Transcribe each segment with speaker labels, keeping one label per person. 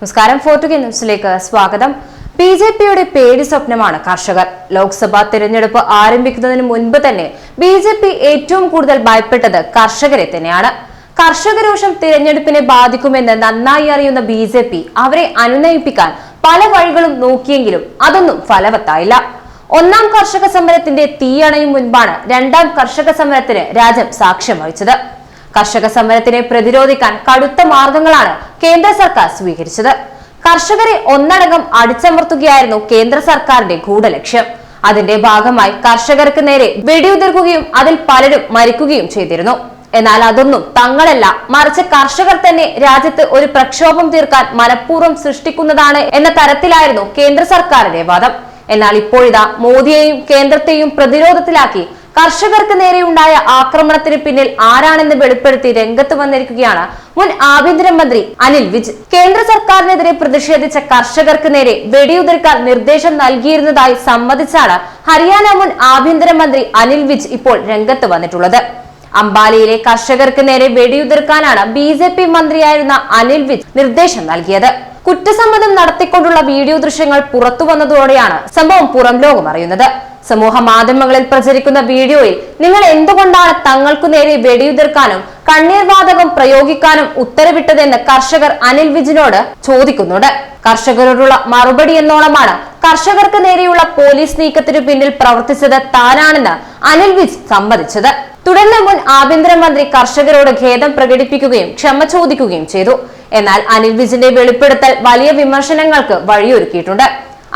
Speaker 1: നമസ്കാരം. ഫോർട്ടുഗൽ ന്യൂസിലേക്ക് സ്വാഗതം. ബി ജെ പിയുടെ പേടി സ്വപ്നമാണ് കർഷകർ. ലോക്സഭാ തെരഞ്ഞെടുപ്പ് ആരംഭിക്കുന്നതിന് മുൻപ് തന്നെ ബി ജെ പി ഏറ്റവും കൂടുതൽ ഭയപ്പെട്ടത് കർഷകരെ തന്നെയാണ്. കർഷകരോഷം തിരഞ്ഞെടുപ്പിനെ ബാധിക്കുമെന്ന് നന്നായി അറിയുന്ന ബി ജെ പി അവരെ അനുനയിപ്പിക്കാൻ പല വഴികളും നോക്കിയെങ്കിലും അതൊന്നും ഫലവത്തായില്ല. ഒന്നാം കർഷക സമരത്തിന്റെ തീയണയും മുൻപാണ് രണ്ടാം കർഷക സമരത്തിന് രാജ്യം സാക്ഷ്യം വഹിച്ചത്. കർഷക സമരത്തിനെ പ്രതിരോധിക്കാൻ കടുത്ത മാർഗങ്ങളാണ് കേന്ദ്ര സർക്കാർ സ്വീകരിച്ചത്. കർഷകരെ ഒന്നടങ്കം അടിച്ചമർത്തുകയായിരുന്നു കേന്ദ്ര സർക്കാരിന്റെ ഗൂഢലക്ഷ്യം. അതിന്റെ ഭാഗമായി കർഷകർക്ക് നേരെ വെടിയുതിർക്കുകയും അതിൽ പലരും മരിക്കുകയും ചെയ്തിരുന്നു. എന്നാൽ അതൊന്നും തങ്ങളല്ല മറിച്ച് കർഷകർ തന്നെ രാജ്യത്ത് ഒരു പ്രക്ഷോഭം തീർക്കാൻ മനഃപൂർവം സൃഷ്ടിക്കുന്നതാണ് എന്ന തരത്തിലായിരുന്നു കേന്ദ്ര സർക്കാരിന്റെ വാദം. എന്നാൽ ഇപ്പോഴിതാ മോദിയെയും കേന്ദ്രത്തെയും പ്രതിരോധത്തിലാക്കി കർഷകർക്ക് നേരെയുണ്ടായ ആക്രമണത്തിന് പിന്നിൽ ആരാണെന്ന് വെളിപ്പെടുത്തി രംഗത്ത് വന്നിരിക്കുകയാണ് മുൻ ആഭ്യന്തരമന്ത്രി അനിൽ വിജ്. കേന്ദ്ര സർക്കാരിനെതിരെ പ്രതിഷേധിച്ച കർഷകർക്ക് നേരെ വെടിയുതിർക്കാൻ നിർദ്ദേശം നൽകിയിരുന്നതായി സമ്മതിച്ചാണ് ഹരിയാന മുൻ ആഭ്യന്തരമന്ത്രി അനിൽ വിജ് ഇപ്പോൾ രംഗത്ത് വന്നിട്ടുള്ളത്. അംബാലയിലെ കർഷകർക്ക് നേരെ വെടിയുതിർക്കാനാണ് ബി ജെ പി മന്ത്രിയായിരുന്ന അനിൽ വിജ് നിർദ്ദേശം നൽകിയത്. കുറ്റസമ്മതം നടത്തിക്കൊണ്ടുള്ള വീഡിയോ ദൃശ്യങ്ങൾ പുറത്തു വന്നതോടെയാണ് സംഭവം പുറം ലോകം അറിയുന്നത്. സമൂഹ മാധ്യമങ്ങളിൽ പ്രചരിക്കുന്ന വീഡിയോയിൽ നിങ്ങൾ എന്തുകൊണ്ടാണ് തങ്ങൾക്കു നേരെ വെടിയുതിർക്കാനും കണ്ണീർ വാതകം പ്രയോഗിക്കാനും ഉത്തരവിട്ടതെന്ന് കർഷകർ അനിൽ വിജിനോട് ചോദിക്കുന്നുണ്ട്. കർഷകരോടുള്ള മറുപടി എന്നോണമാണ് കർഷകർക്ക് നേരെയുള്ള പോലീസ് നീക്കത്തിനു പിന്നിൽ പ്രവർത്തിച്ചത് താനാണെന്ന് അനിൽ വിജ് സമ്മതിച്ചത്. തുടർന്ന് മുൻ ആഭ്യന്തരമന്ത്രി കർഷകരോട് ഖേദം പ്രകടിപ്പിക്കുകയും ക്ഷമ ചോദിക്കുകയും ചെയ്തു. എന്നാൽ അനിൽ വിജിന്റെ വെളിപ്പെടുത്തൽ വലിയ വിമർശനങ്ങൾക്ക് വഴിയൊരുക്കിയിട്ടുണ്ട്.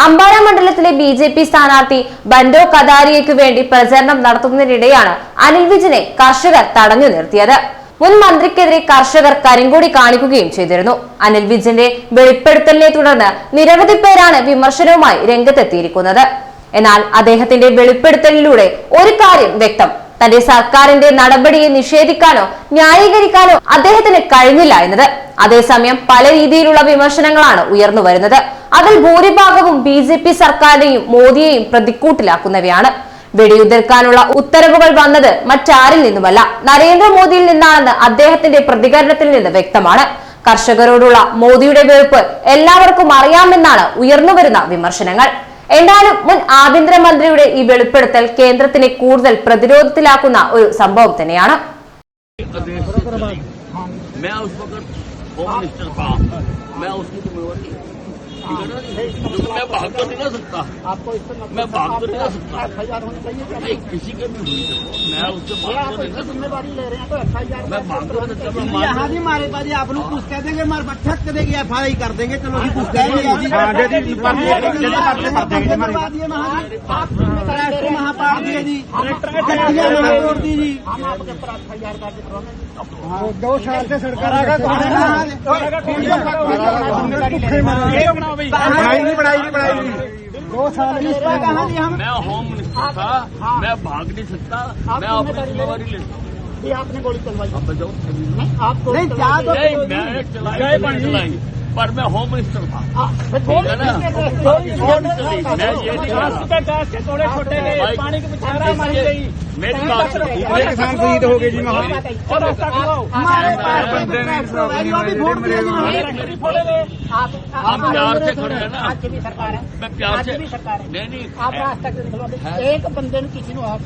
Speaker 1: അമ്പാര മണ്ഡലത്തിലെ ബി ജെ പി സ്ഥാനാർത്ഥി ബൻഡോ കദാരിയയ്ക്ക് വേണ്ടി പ്രചരണം നടത്തുന്നതിനിടെയാണ് അനിൽ വിജിനെ കർഷകർ തടഞ്ഞു നിർത്തിയത്. മുൻ മന്ത്രിക്കെതിരെ കർഷകർ കരിങ്കൊടി കാണിക്കുകയും ചെയ്തിരുന്നു. അനിൽ വിജിന്റെ വെളിപ്പെടുത്തലിനെ തുടർന്ന് നിരവധി പേരാണ് വിമർശനവുമായി രംഗത്തെത്തിയിരിക്കുന്നത്. എന്നാൽ അദ്ദേഹത്തിന്റെ വെളിപ്പെടുത്തലിലൂടെ ഒരു കാര്യം വ്യക്തം. തന്റെ സർക്കാരിന്റെ നടപടിയെ നിഷേധിക്കാനോ ന്യായീകരിക്കാനോ അദ്ദേഹത്തിന് കഴിഞ്ഞില്ല എന്നത്. അതേസമയം പല രീതിയിലുള്ള വിമർശനങ്ങളാണ് ഉയർന്നു വരുന്നത്. അതിൽ ഭൂരിഭാഗവും ബി ജെ പി സർക്കാരിനെയും മോദിയെയും പ്രതിക്കൂട്ടിലാക്കുന്നവയാണ്. വെടിയുതിർക്കാനുള്ള ഉത്തരവുകൾ വന്നത് മറ്റാരിൽ നിന്നുമല്ല. നരേന്ദ്രമോദിയിൽ നിന്നാണെന്ന് അദ്ദേഹത്തിന്റെ പ്രതികരണത്തിൽ നിന്ന് വ്യക്തമാണ്. കർഷകരോടുള്ള മോദിയുടെ വെറുപ്പ് എല്ലാവർക്കും അറിയാമെന്നാണ് ഉയർന്നുവരുന്ന വിമർശനങ്ങൾ. എന്തായാലും മുൻ ആഭ്യന്തരമന്ത്രിയുടെ ഈ വെളിപ്പെടുത്തൽ കേന്ദ്രത്തിനെ കൂടുതൽ പ്രതിരോധത്തിലാക്കുന്ന ഒരു സംഭവം തന്നെയാണ്
Speaker 2: प्रदेश से चली मैं उस वक्त होम मिनिस्टर था मैं उसकी जिम्मेवारी ठीक है ना क्योंकि मैं भाग तो नहीं ना सकता
Speaker 3: आपको
Speaker 2: मैं भाग तो नहीं ना सकता
Speaker 3: एफआईआर होनी चाहिए क्या
Speaker 2: नहीं किसी के भी मैं उससे
Speaker 3: ये
Speaker 2: भाग
Speaker 3: आप
Speaker 2: तो नहीं ना
Speaker 3: इसकी
Speaker 2: सकता
Speaker 3: जिम्मेवारी ले रहे हैं तो एफआईआर
Speaker 2: मैं भाग तो नहीं सकता मैं
Speaker 3: यहाँ नहीं मारे बाजी आप लोग कुछ कह देंगे मार ठक कर देंगे एफ़ आई कर देंगे चलो जी कुछ कह देंगे महापाठ दिए जी तोड़ दी जी दो साल से सरकार
Speaker 4: पढ़ाई नहीं पढ़ाई नहीं पढ़ाई नहीं।
Speaker 3: दो साल
Speaker 2: मैं होम मिनिस्टर था हाँ, हाँ। मैं भाग नहीं सकता मैं अपनी जिम्मेवारी ले
Speaker 3: सकता आपने गोली चलवाई। आप बताओ आपको
Speaker 2: नहीं तो चलाई। पर मैं होम मिनिस्टर था ठीक है ना कौन चली मैं ये नहीं कह रहा
Speaker 3: थोड़े छोटे
Speaker 2: भाई, किसके- मेरी बात सुनो।
Speaker 4: कितने किसान शहीद हो गए जी वहाँ
Speaker 3: हमारे पास
Speaker 4: बंदे ने
Speaker 3: अभी वोट दिए जी आप
Speaker 2: हम प्यार से खड़े हैं ना
Speaker 3: आज की भी सरकार है
Speaker 2: मैं प्यार
Speaker 3: आज
Speaker 2: से
Speaker 3: की भी सरकार है
Speaker 2: नहीं नहीं
Speaker 3: आप आज तक एक बंदे ने किसी ने आप